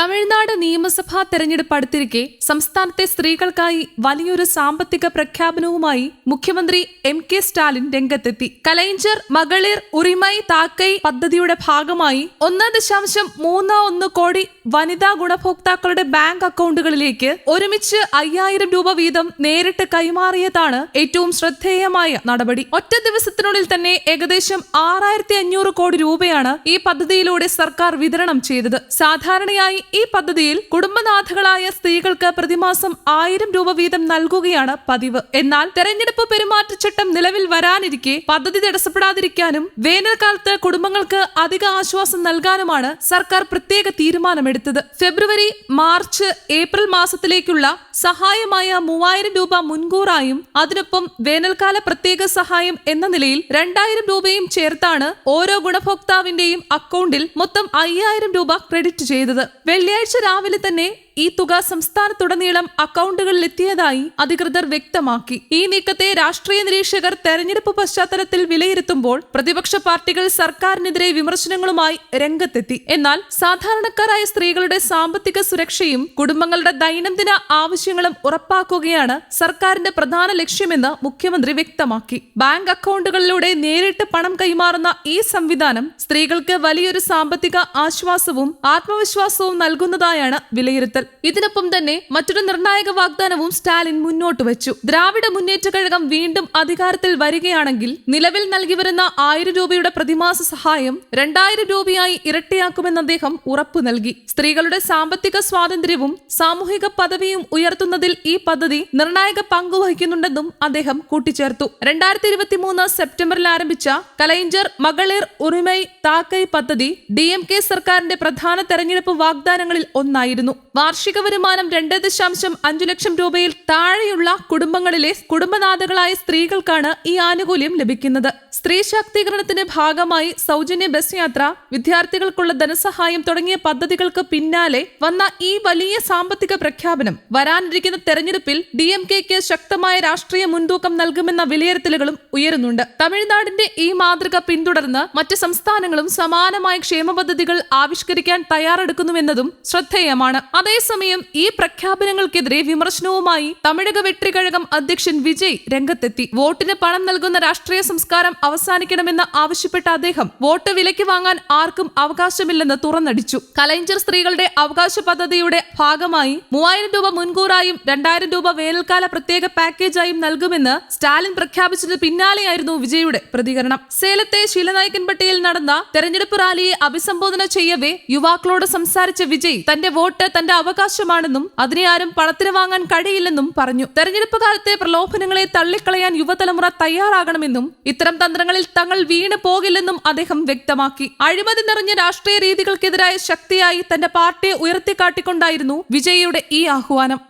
തമിഴ്നാട് നിയമസഭാ തെരഞ്ഞെടുപ്പ് അടുത്തിരിക്കെ സംസ്ഥാനത്തെ സ്ത്രീകൾക്കായി വലിയൊരു സാമ്പത്തിക പ്രഖ്യാപനവുമായി മുഖ്യമന്ത്രി എം കെ സ്റ്റാലിൻ രംഗത്തെത്തി. കലൈഞ്ചർ മകളിർ ഉറിമൈ താക്കൈ പദ്ധതിയുടെ ഭാഗമായി ഒന്ന് ദശാംശം മൂന്ന് ഒന്ന് കോടി വനിതാ ഗുണഭോക്താക്കളുടെ ബാങ്ക് അക്കൗണ്ടുകളിലേക്ക് ഒരുമിച്ച് അയ്യായിരം രൂപ വീതം നേരിട്ട് കൈമാറിയതാണ് ഏറ്റവും ശ്രദ്ധേയമായ നടപടി. ഒറ്റ ദിവസത്തിനുള്ളിൽ തന്നെ ഏകദേശം ആറായിരത്തി അഞ്ഞൂറ് കോടി രൂപയാണ് ഈ പദ്ധതിയിലൂടെ സർക്കാർ വിതരണം ചെയ്തത്. സാധാരണയായി ഈ പദ്ധതിയിൽ കുടുംബനാഥകളായ സ്ത്രീകൾക്ക് പ്രതിമാസം ആയിരം രൂപ വീതം നൽകുകയാണ് പതിവ്. എന്നാൽ തെരഞ്ഞെടുപ്പ് പെരുമാറ്റച്ചട്ടം നിലവിൽ വരാനിരിക്കെ പദ്ധതി തടസ്സപ്പെടാതിരിക്കാനും വേനൽക്കാലത്ത് കുടുംബങ്ങൾക്ക് അധിക ആശ്വാസം നൽകാനുമാണ് സർക്കാർ പ്രത്യേക തീരുമാനമെടുത്തത്. ഫെബ്രുവരി മാർച്ച് ഏപ്രിൽ മാസത്തിലേക്കുള്ള സഹായമായ മൂവായിരം രൂപ മുൻകൂറായും അതിനൊപ്പം വേനൽക്കാല പ്രത്യേക സഹായം എന്ന നിലയിൽ രണ്ടായിരം രൂപയും ചേർത്താണ് ഓരോ ഗുണഭോക്താവിന്റെയും അക്കൗണ്ടിൽ മൊത്തം അയ്യായിരം രൂപ ക്രെഡിറ്റ് ചെയ്തത്. വെള്ളിയാഴ്ച രാവിലെ തന്നെ ഈ തുക സംസ്ഥാനത്തുടനീളം അക്കൗണ്ടുകളിൽ എത്തിയതായി അധികൃതർ വ്യക്തമാക്കി. ഈ നീക്കത്തെ രാഷ്ട്രീയ നിരീക്ഷകർ തെരഞ്ഞെടുപ്പ് പശ്ചാത്തലത്തിൽ വിലയിരുത്തുമ്പോൾ പ്രതിപക്ഷ പാർട്ടികൾ സർക്കാരിനെതിരെ വിമർശനങ്ങളുമായി രംഗത്തെത്തി. എന്നാൽ സാധാരണക്കാരായ സ്ത്രീകളുടെ സാമ്പത്തിക സുരക്ഷയും കുടുംബങ്ങളുടെ ദൈനംദിന ആവശ്യങ്ങളും ഉറപ്പാക്കുകയാണ് സർക്കാരിന്റെ പ്രധാന ലക്ഷ്യമെന്ന് മുഖ്യമന്ത്രി വ്യക്തമാക്കി. ബാങ്ക് അക്കൗണ്ടുകളിലൂടെ നേരിട്ട് പണം കൈമാറുന്ന ഈ സംവിധാനം സ്ത്രീകൾക്ക് വലിയൊരു സാമ്പത്തിക ആശ്വാസവും ആത്മവിശ്വാസവും നൽകുന്നതായാണ് വിലയിരുത്തൽ. ഇതിനൊപ്പം തന്നെ മറ്റൊരു നിർണായക വാഗ്ദാനവും സ്റ്റാലിൻ മുന്നോട്ട് വെച്ചു. ദ്രാവിഡ മുന്നേറ്റ കഴകം വീണ്ടും അധികാരത്തിൽ വരികയാണെങ്കിൽ നിലവിൽ നൽകി വരുന്ന ആയിരം രൂപയുടെ പ്രതിമാസ സഹായം രണ്ടായിരം രൂപയായി ഇരട്ടിയാക്കുമെന്ന് അദ്ദേഹം ഉറപ്പു നൽകി. സ്ത്രീകളുടെ സാമ്പത്തിക സ്വാതന്ത്ര്യവും സാമൂഹിക പദവിയും ഉയർത്തുന്നതിൽ ഈ പദ്ധതി നിർണായക പങ്കുവഹിക്കുന്നുണ്ടെന്നും അദ്ദേഹം കൂട്ടിച്ചേർത്തു. രണ്ടായിരത്തി ഇരുപത്തി മൂന്ന് സെപ്റ്റംബറിൽ ആരംഭിച്ച കലൈഞ്ചർ മകളിർ ഉറിമൈ താക്കൈ പദ്ധതി ഡി എം കെ സർക്കാരിന്റെ പ്രധാന തെരഞ്ഞെടുപ്പ് വാഗ്ദാനങ്ങളിൽ ഒന്നായിരുന്നു. വാർഷിക വരുമാനം രണ്ട് ദശാംശം അഞ്ചു ലക്ഷം രൂപയിൽ താഴെയുള്ള കുടുംബങ്ങളിലെ കുടുംബനാഥകളായ സ്ത്രീകൾക്കാണ് ഈ ആനുകൂല്യം ലഭിക്കുന്നത്. സ്ത്രീ ശാക്തീകരണത്തിന്റെ ഭാഗമായി സൗജന്യ ബസ് യാത്ര വിദ്യാർത്ഥികൾക്കുള്ള ധനസഹായം തുടങ്ങിയ പദ്ധതികൾക്ക് പിന്നാലെ വന്ന ഈ വലിയ സാമ്പത്തിക പ്രഖ്യാപനം വരാനിരിക്കുന്ന തെരഞ്ഞെടുപ്പിൽ ഡി എം കെക്ക് ശക്തമായ രാഷ്ട്രീയ മുൻതൂക്കം നൽകുമെന്ന വിലയിരുത്തലുകളും ഉയരുന്നുണ്ട്. തമിഴ്നാടിന്റെ ഈ മാതൃക പിന്തുടർന്ന് മറ്റ് സംസ്ഥാനങ്ങളും സമാനമായ ക്ഷേമ പദ്ധതികൾ ആവിഷ്കരിക്കാൻ തയ്യാറെടുക്കുന്നുവെന്നതും ശ്രദ്ധേയമാണ്. അതേസമയം ഈ പ്രഖ്യാപനങ്ങൾക്കെതിരെ വിമർശനവുമായി തമിഴക വെട്രികഴകം അധ്യക്ഷൻ വിജയ് രംഗത്തെത്തി. വോട്ടിന് പണം നൽകുന്ന രാഷ്ട്രീയ സംസ്കാരം അവസാനിക്കണമെന്ന് ആവശ്യപ്പെട്ട അദ്ദേഹം വോട്ട് വിലയ്ക്ക് വാങ്ങാൻ ആർക്കും അവകാശമില്ലെന്ന് തുറന്നടിച്ചു. കലൈഞ്ചർ സ്ത്രീകളുടെ അവകാശ പദ്ധതിയുടെ ഭാഗമായി മൂവായിരം രൂപ മുൻകൂറായും രണ്ടായിരം രൂപ വേനൽക്കാല പ്രത്യേക പാക്കേജായും നൽകുമെന്ന് സ്റ്റാലിൻ പ്രഖ്യാപിച്ചത് പിന്നാലെയായിരുന്നു വിജയുടെ പ്രതികരണം. സേലത്തെ ശീലനായക്കൻപട്ടിയിൽ നടന്ന തെരഞ്ഞെടുപ്പ് റാലിയെ അഭിസംബോധന ചെയ്യവേ യുവാക്കളോട് സംസാരിച്ച വിജയ് തന്റെ വോട്ട് തന്റെ അവകാശമാണെന്നും അതിനെ ആരും പണത്തിന് വാങ്ങാൻ കഴിയില്ലെന്നും പറഞ്ഞു. തെരഞ്ഞെടുപ്പ് കാലത്തെ പ്രലോഭനങ്ങളെ തള്ളിക്കളയാൻ യുവതലമുറ തയ്യാറാകണമെന്നും ഇത്തരം തന്ത്രങ്ങളിൽ തങ്ങൾ വീണ് പോകില്ലെന്നും അദ്ദേഹം വ്യക്തമാക്കി. അഴിമതി നിറഞ്ഞ രാഷ്ട്രീയ രീതികൾക്കെതിരായ ശക്തിയായി തന്റെ പാർട്ടിയെ ഉയർത്തിക്കാട്ടിക്കൊണ്ടായിരുന്നു വിജയിയുടെ ഈ ആഹ്വാനം.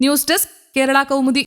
News desk Kerala Kaumudi.